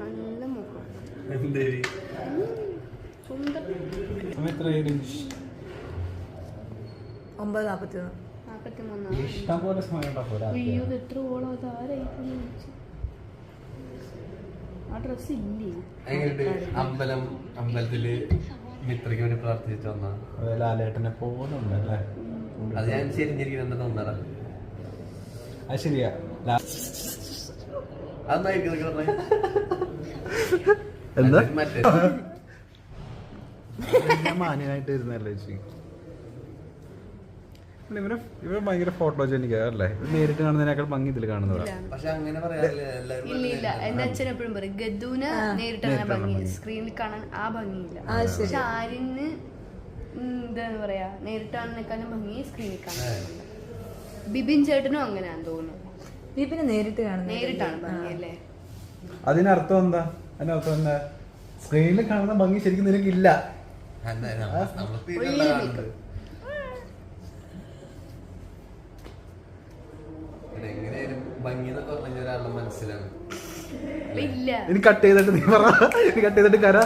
നല്ല മുഖം. ഒമ്പത് നാപ്പത്തി ഒന്ന് സമയം ഉണ്ടാവും അയ്യോ എത്ര ഓളം? അത് ആരായിരിക്കും ആ ഡ്രസ് ഇല്ലേ? അമ്പലം അമ്പലത്തിൽ മിത്രയ്ക്ക് വേണ്ടി പ്രാർത്ഥിച്ചിട്ട് വന്ന ലാലേട്ടനെ പോലുണ്ടല്ലേ അല്ലേ അത് ഞാൻ ചെരിഞ്ഞിരിക്കുന്ന തോന്നറ അത് ശരിയാ. എന്താ? മാന്യനായിട്ട് ഇരുന്നല്ലേ ചേച്ചി? അല്ല, ഭയങ്കര നേരിട്ട് കാണുന്നതിനേക്കാൾ ഭംഗി ഇതിൽ കാണുന്നതാ. ഇല്ല. എന്റെ അച്ഛൻ എപ്പോഴും പറയും ഗദ്ദൂന് നേരിട്ട് ഭംഗി. സ്ക്രീനിൽ കാണാൻ ആ ഭംഗിയില്ല. ആ, ശരി. പക്ഷെ ആര്യന് ഉം, എന്താണ് പറയാ നേരിട്ടാണെന്നേക്കാളും ഭംഗി സ്ക്രീനിൽ കാണാൻ ബിബിൻ ചേട്ടനും അങ്ങനെയാന്ന് തോന്നുന്നു. ദീപിനെ നേരിട്ട് കാണുന്നത് നേരിട്ടാണ് അതിനർത്ഥം എന്താ? അതിനർത്ഥം എന്താ? സ്ക്രീനിൽ കാണുന്ന ഭംഗി ശരിക്കും നിനക്കില്ല. പറഞ്ഞു ഇനി കട്ട് ചെയ്തിട്ട് നീ പറ. ഇനി കട്ട് ചെയ്തിട്ട് കര.